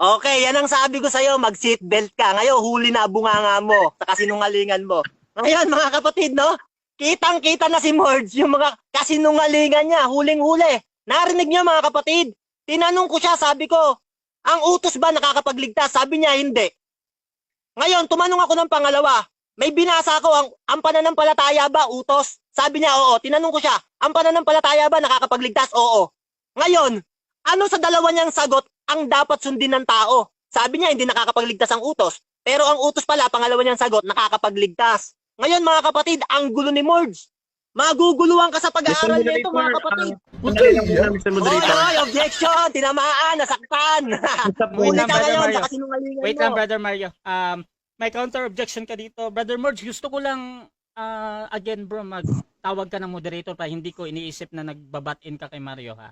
Okay, yan ang sabi ko sa'yo, mag-seatbelt ka. Ngayon, huli na bunganga mo sa kasinungalingan mo. Ngayon, mga kapatid, no? Kitang-kita na si Morge, yung mga kasinungalingan niya, huling-huli. Narinig niyo, mga kapatid? Tinanong ko siya, sabi ko, ang utos ba nakakapagligtas? Sabi niya, hindi. Ngayon, tumanong ako ng pangalawa. May binasa ako, ang, ang pananampalataya ba utos? Sabi niya, oo. Tinanong ko siya, ang pananampalataya ba nakakapagligtas? Oo. Ngayon, ano sa dalawa niyang sagot ang dapat sundin ng tao? Sabi niya, hindi nakakapagligtas ang utos. Pero ang utos pala, pangalawa niyang sagot, nakakapagligtas. Ngayon, mga kapatid, ang gulo ni Morge. Maguguluhan ka sa pag-aaral nito, mga kapatid. Sandali lang muna, Mr. Oy, Moderator. oy, objection! Tinamaan, nasaktan! Lang, ka Brother ngayon Mario. sa kasinungalingan Wait mo. lang, Brother Mario. Um, may counter objection ka dito. Brother Morge, gusto ko lang, ah, again bro, magtawag ka ng moderator pa. Hindi ko iniisip na nagbabat-in ka kay Mario, ha?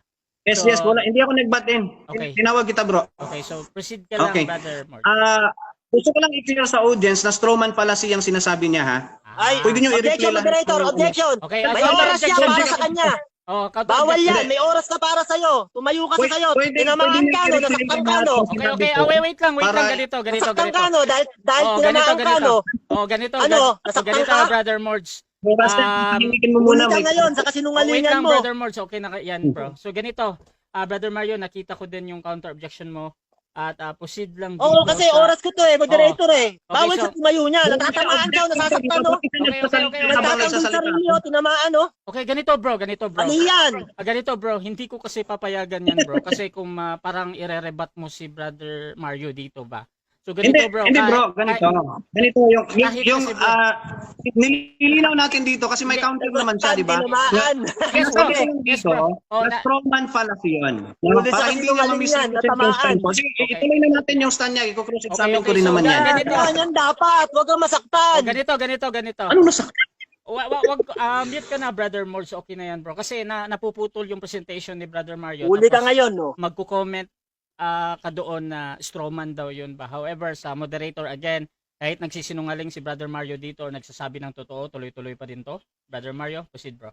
Yes, So- yes, wala. Hindi ako nag-batin. Okay. Tinawag kita, bro. Okay, so proceed ka lang, Okay. Brother Morge. Ah, gusto ko lang i-clear sa audience na strawman fallacy ang sinasabi niya, ha? Ay, Pwede niyo i-replay objection, lang. moderator, objection! Okay, May counter oras siya para sa kanya. Oh, Bawal yan, may oras na para sa'yo. Tumayo ka sa Pwede- sayo. pwede- Tinamaan pwede ka, no? Nasaktan ka, no? Okay, okay. ko. Ah, wait, wait lang, wait Para- lang. Ganito, ganito, Nasaktan ganito. ka, no? Dahil, dahil Oh, tinamaan ganito, ka, ganito. no? Oh, ganito. Ano? gan- so, Nasaktan ganito, ka? Brother Morge. Basta, Um, hinihikin mo Huli muna. ka wait. ngayon sa Oh, wait kasinungalingan lang, mo. Brother Morge. Okay na ka- yan, bro. So, ganito. Ah, Brother Mario, nakita ko din yung counter objection mo. At ah, proceed lang Oo, kasi sa- oras ko to eh, moderator eh. Bawal so- sa tumayo niya. Natatamaan ka, o nasasaktan, no? Okay, okay, okay. Nagtatanggol sa sarili, oh, tinamaan, no? Okay, ganito bro, ganito bro. Mali yan. Ah, ganito bro, hindi ko kasi papayagan yan bro. Kasi kung ah, parang irerebat mo si Brother Mario dito ba. So Hindi, ganito bro. hindi kahit- bro, ganito. kahit- Ganito yung, yung, yung kasi, bro. ah, nililinaw natin dito kasi may Hindi, counter naman siya, di ba? Yes, bro. Yes, bro. Oh, na na- strawman fallacy yun. Sa Para hindi ko. Sige, Okay. ituloy na natin yung stand niya. Iko-cross-examine Okay, ko rin naman yan. gan- Yan, ganito. yan, yan dapat. Huwag kang masaktan. Oh, ganito, ganito, ganito. Ano nasak? Wa, wa, wag, ah, mute ka na Brother Morse, okay na yan bro. Kasi na, napuputol yung presentation ni Brother Mario. Huli ka ngayon, no? magko-comment ah, ka doon na strawman daw yun ba. However, sa moderator again, kahit nagsisinungaling si Brother Mario dito or nagsasabi ng totoo, tuloy-tuloy pa din to. Brother Mario, proceed bro.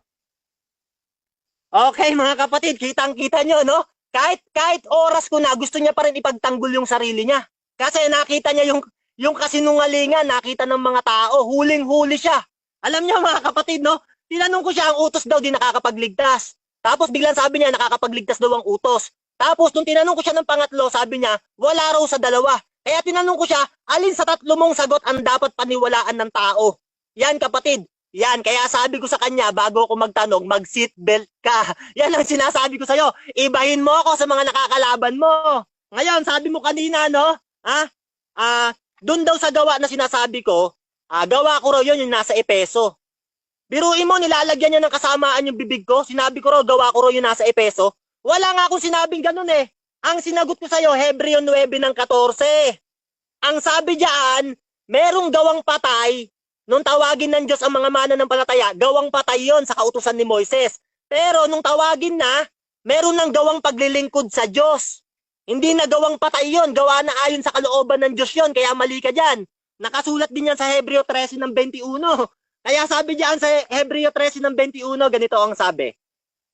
Okay, mga kapatid, kitang-kita nyo, no? Kahit kahit oras ko na, gusto niya pa rin ipagtanggol yung sarili niya. Kasi nakita niya yung yung kasinungalingan, nakita ng mga tao, huling-huli siya. Alam niyo mga kapatid, no? Tinanong ko siya, ang utos daw di nakakapagligtas. Tapos biglang sabi niya, nakakapagligtas daw ang utos. Tapos nung tinanong ko siya ng pangatlo, sabi niya, wala raw sa dalawa. Kaya tinanong ko siya, alin sa tatlo mong sagot ang dapat paniwalaan ng tao? Yan kapatid, yan, kaya sabi ko sa kanya, bago ako magtanong, mag-seatbelt ka. Yan ang sinasabi ko sa'yo. Ibahin mo ako sa mga nakakalaban mo. Ngayon, sabi mo kanina, no? Ha? Ah, doon daw sa gawa na sinasabi ko, ah, gawa ko raw yun yung nasa Epeso. Biruin mo, nilalagyan niya ng kasamaan yung bibig ko. Sinabi ko raw, gawa ko raw yung nasa Epeso. Wala nga akong sinabing ganun eh. Ang sinagot ko sa'yo, Hebreo 9 ng 14. Ang sabi diyan, merong gawang patay Nung tawagin ng Diyos ang mga mananampalataya, gawang patay yon sa kautusan ni Moises. Pero nung tawagin na, meron ng gawang paglilingkod sa Diyos. Hindi na gawang patay yon, gawa na ayon sa kalooban ng Diyos yon, kaya mali ka dyan. Nakasulat din yan sa Hebreo 13 ng 21. Kaya sabi diyan sa Hebreo 13 ng 21, ganito ang sabi.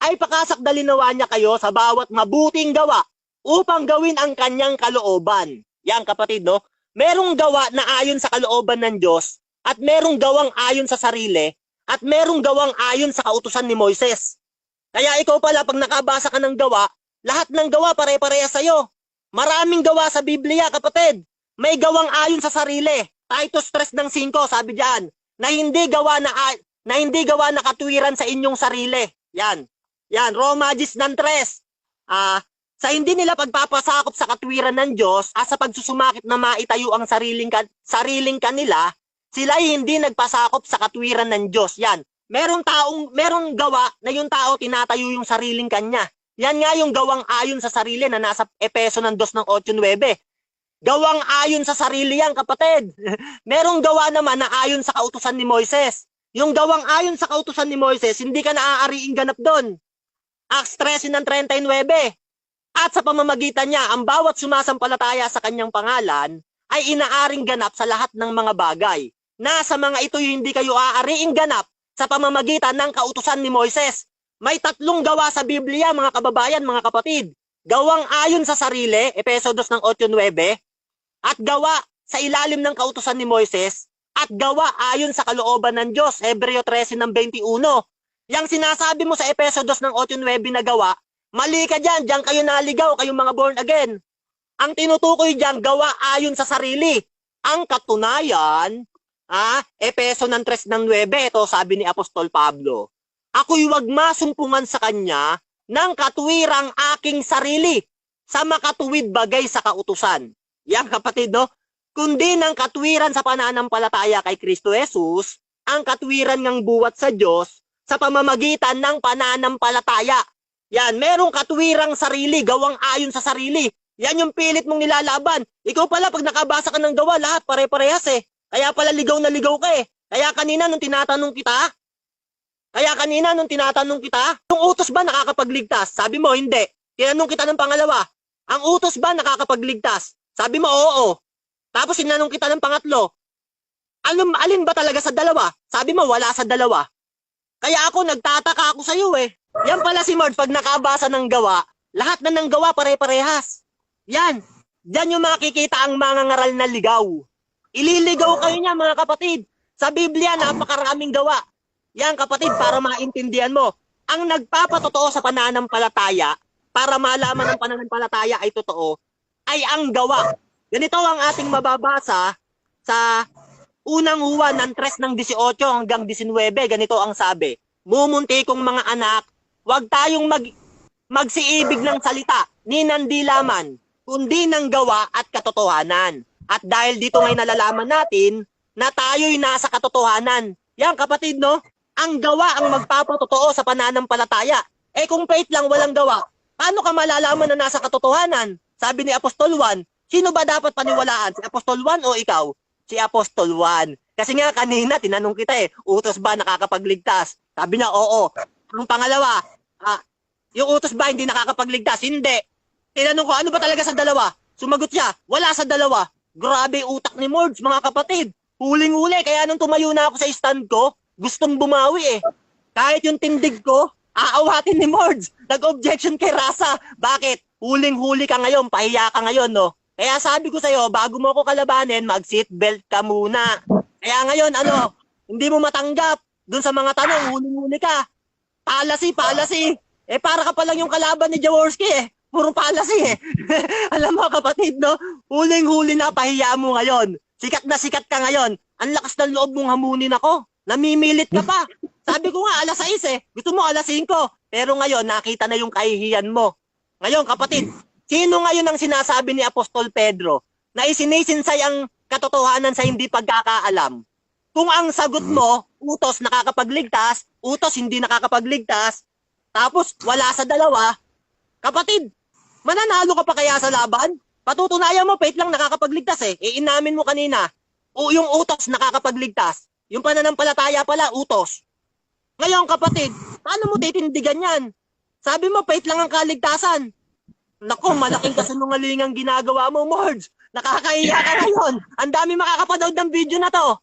Ay pakasakdali nawa niya kayo sa bawat mabuting gawa upang gawin ang kanyang kalooban. Yan kapatid, no? Merong gawa na ayon sa kalooban ng Diyos at merong gawang ayon sa sarili at merong gawang ayon sa kautusan ni Moises. Kaya ikaw pala pag nakabasa ka ng gawa, lahat ng gawa pare-pareha sa'yo. Maraming gawa sa Biblia, kapatid. May gawang ayon sa sarili. Titus 3 ng 5, sabi diyan, na hindi gawa na na hindi gawa na katwiran sa inyong sarili. Yan. Yan, Roma 10 ng 3. Ah, sa hindi nila pagpapasakop sa katwiran ng Diyos at sa pagsusumakit na maitayo ang sariling ka- sariling kanila, sila ay hindi nagpasakop sa katwiran ng Diyos. Yan. Merong taong, merong gawa na yung tao tinatayo yung sariling kanya. Yan nga yung gawang ayon sa sarili na nasa Epeso ng 2 ng 8-9. Gawang ayon sa sarili yan, kapatid. merong gawa naman na ayon sa kautusan ni Moises. Yung gawang ayon sa kautusan ni Moises, hindi ka naaariing ganap doon. Acts 13 ng 39. At sa pamamagitan niya, ang bawat sumasampalataya sa kanyang pangalan ay inaaring ganap sa lahat ng mga bagay na sa mga ito'y hindi kayo aariing ganap sa pamamagitan ng kautusan ni Moises. May tatlong gawa sa Biblia, mga kababayan, mga kapatid. gawang ayon sa sarili, Epeso 2 ng 8-9, at gawa sa ilalim ng kautusan ni Moises, at gawa ayon sa kalooban ng Diyos, Hebreo 13 ng 21. Yang sinasabi mo sa Epeso 2 ng 8-9 na gawa, mali ka dyan, dyan kayo naligaw, kayong mga born again. Ang tinutukoy dyan, gawa ayon sa sarili. Ang katunayan, ah, Epeso ng 3 ng 9, ito sabi ni Apostol Pablo, ako'y wag masumpungan sa kanya ng katuwirang aking sarili sa makatuwid bagay sa kautusan. Yan kapatid, no? Kundi ng katwiran sa pananampalataya kay Kristo Jesus, ang katwiran ng buwat sa Diyos sa pamamagitan ng pananampalataya. Yan, merong katwirang sarili, gawang ayon sa sarili. Yan yung pilit mong nilalaban. Ikaw pala, pag nakabasa ka ng gawa, lahat pare-parehas eh. Kaya pala ligaw na ligaw ka eh. Kaya kanina nung tinatanong kita, kaya kanina nung tinatanong kita, yung utos ba nakakapagligtas? Sabi mo, hindi. Tinanong kita ng pangalawa, ang utos ba nakakapagligtas? Sabi mo, oo. Tapos sinanong kita ng pangatlo, alin, alin ba talaga sa dalawa? Sabi mo, wala sa dalawa. Kaya ako, nagtataka ako sa'yo eh. Yan pala si Mord, pag nakabasa ng gawa, lahat na ng gawa pare-parehas. Yan. Diyan yung makikita ang mga ngaral na ligaw. Ililigaw kayo niya mga kapatid. Sa Biblia, napakaraming gawa. Yan kapatid, para maintindihan mo. Ang nagpapatotoo sa pananampalataya, para malaman ng pananampalataya ay totoo, ay ang gawa. Ganito ang ating mababasa sa unang huwa ng 3 ng 18 hanggang 19. Ganito ang sabi. Mumunti kong mga anak, huwag tayong mag, magsiibig ng salita, ni nandilaman, kundi ng gawa at katotohanan. At dahil dito ngay nalalaman natin na tayo'y nasa katotohanan. Yan kapatid, no? Ang gawa ang magpapatotoo sa pananampalataya. Eh kung faith lang walang gawa, paano ka malalaman na nasa katotohanan? Sabi ni Apostol 1, sino ba dapat paniwalaan? Si Apostol 1 o ikaw? Si Apostol 1. Kasi nga kanina tinanong kita eh, utos ba nakakapagligtas? Sabi niya, oo. Ang pangalawa, ah, yung utos ba hindi nakakapagligtas? Hindi. Tinanong ko, ano ba talaga sa dalawa? Sumagot siya, wala sa dalawa. Grabe utak ni Mords, mga kapatid. Huling-huli, kaya nung tumayo na ako sa stand ko, gustong bumawi eh. Kahit yung tindig ko, aawatin ni Mords. Nag-objection kay Rasa. Bakit? Huling-huli ka ngayon, pahiya ka ngayon, no? Kaya sabi ko sa'yo, bago mo ako kalabanin, mag-seatbelt ka muna. Kaya ngayon, ano, hindi mo matanggap. Doon sa mga tanong, huling-huli ka. Palasi, palasi. Eh, para ka pa lang yung kalaban ni Jaworski eh. Puro palasi eh. Alam mo kapatid, no? Huling-huli na pahiya mo ngayon. Sikat na sikat ka ngayon. Ang lakas ng loob mong hamunin ako. Namimilit ka pa. Sabi ko nga, alas 6 eh. Gusto mo alas 5. Pero ngayon, nakita na yung kahihiyan mo. Ngayon, kapatid, sino ngayon ang sinasabi ni Apostol Pedro na isinisinsay ang katotohanan sa hindi pagkakaalam? Kung ang sagot mo, utos nakakapagligtas, utos hindi nakakapagligtas, tapos wala sa dalawa, kapatid, mananalo ka pa kaya sa laban? Patutunayan mo, faith lang nakakapagligtas eh. Iinamin mo kanina, o yung utos nakakapagligtas. Yung pananampalataya pala, utos. Ngayon kapatid, paano mo titindigan yan? Sabi mo, faith lang ang kaligtasan. Nako, malaking kasinungalingang ginagawa mo, Mords. Nakakaiya ka ngayon. Ang dami makakapanood ng video na to.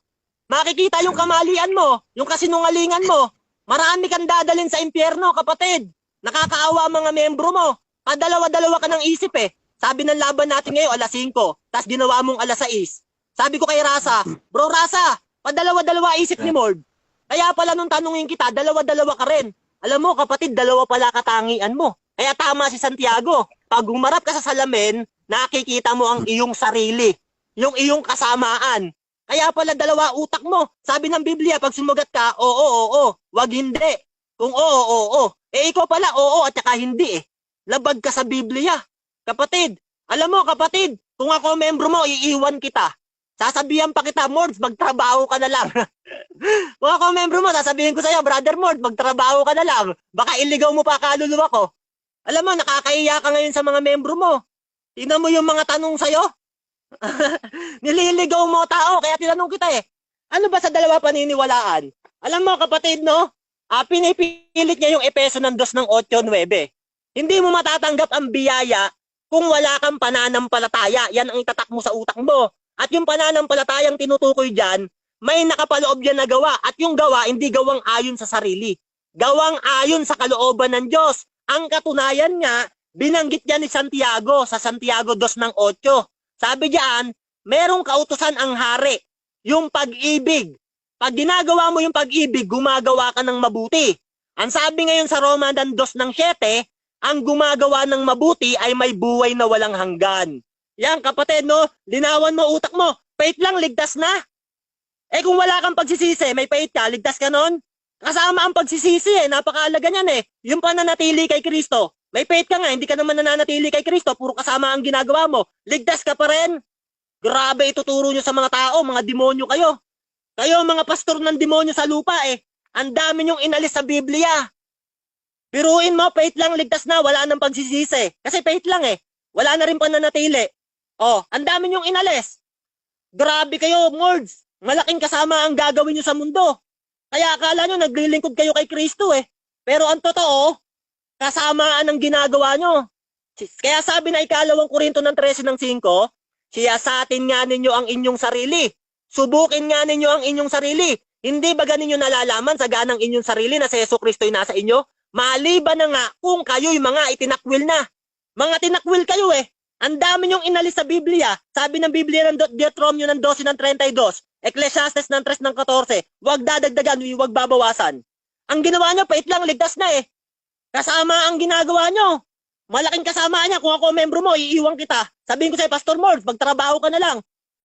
Makikita yung kamalian mo, yung kasinungalingan mo. Marami kang dadalin sa impyerno, kapatid. Nakakaawa ang mga membro mo. Padalawa-dalawa ka ng isip eh. Sabi ng laban natin ngayon, alas 5. Tapos ginawa mong alas 6. Sabi ko kay Rasa, Bro Rasa, padalawa-dalawa isip ni Mord. Kaya pala nung tanungin kita, dalawa-dalawa ka rin. Alam mo kapatid, dalawa pala katangian mo. Kaya tama si Santiago. Pag humarap ka sa salamin, nakikita mo ang iyong sarili. Yung iyong kasamaan. Kaya pala dalawa utak mo. Sabi ng Biblia, pag sumagat ka, oo, oo, oo. Wag hindi. Kung oo, oo, oo. Eh ikaw pala, oo at saka hindi eh. Labag ka sa Biblia. Kapatid, alam mo kapatid, kung ako membro mo, iiwan kita. Sasabihan pa kita, Mords, magtrabaho ka na lang. kung ako membro mo, sasabihin ko sa'yo, Brother Mord, magtrabaho ka na lang. Baka iligaw mo pa kaluluwa ko. Alam mo, nakakaiya ka ngayon sa mga membro mo. Tingnan mo yung mga tanong sa'yo. Nililigaw mo tao, kaya tinanong kita eh. Ano ba sa dalawa paniniwalaan? Alam mo kapatid, no? Ah, pinipilit niya yung epeso ng 2 ng 8-9. Hindi mo matatanggap ang biyaya kung wala kang pananampalataya. Yan ang itatak mo sa utak mo. At yung pananampalatayang tinutukoy dyan, may nakapaloob yan na gawa. At yung gawa, hindi gawang ayon sa sarili. Gawang ayon sa kalooban ng Diyos. Ang katunayan nga, Binanggit niya ni Santiago sa Santiago 2 ng 8. Sabi diyan, merong kautusan ang hari, yung pag-ibig. Pag ginagawa mo yung pag-ibig, gumagawa ka ng mabuti. Ang sabi ngayon sa Roma 2 ng 7, ang gumagawa ng mabuti ay may buhay na walang hanggan. Yan kapatid no, linawan mo utak mo. Faith lang, ligtas na. Eh kung wala kang pagsisisi, may faith ka, ligtas ka nun. Kasama ang pagsisisi eh, napakaalaga niyan eh. Yung pananatili kay Kristo. May faith ka nga, hindi ka naman nananatili kay Kristo, puro kasama ang ginagawa mo. Ligtas ka pa rin. Grabe ituturo nyo sa mga tao, mga demonyo kayo. Kayo mga pastor ng demonyo sa lupa eh. Ang dami nyong inalis sa Biblia. Biruin mo, faith lang, ligtas na, wala nang pagsisisi. Kasi faith lang eh. Wala na rin pananatili. Oh, ang dami nyong inalis. Grabe kayo, Mords. Malaking kasama ang gagawin nyo sa mundo. Kaya akala nyo naglilingkod kayo kay Kristo eh. Pero ang totoo, kasamaan ang ginagawa nyo. Kaya sabi na ikalawang Korinto ng 13 ng 5, siya sa atin nga ninyo ang inyong sarili. Subukin nga ninyo ang inyong sarili. Hindi ba ganin nyo nalalaman sa ganang inyong sarili na si Yeso Kristo ay nasa inyo? Maliban na nga kung kayo'y mga itinakwil na. Mga tinakwil kayo eh. Ang dami nyong inalis sa Biblia. Sabi ng Biblia ng De- Deuteronomio ng 12 ng 32, Ecclesiastes ng 3 ng 14, huwag dadagdagan, huwag babawasan. Ang ginawa nyo, pait lang, ligtas na eh. Kasama ang ginagawa nyo. Malaking kasama niya. Kung ako membro mo, iiwan kita. Sabihin ko sa'yo, Pastor Mords, magtrabaho ka na lang.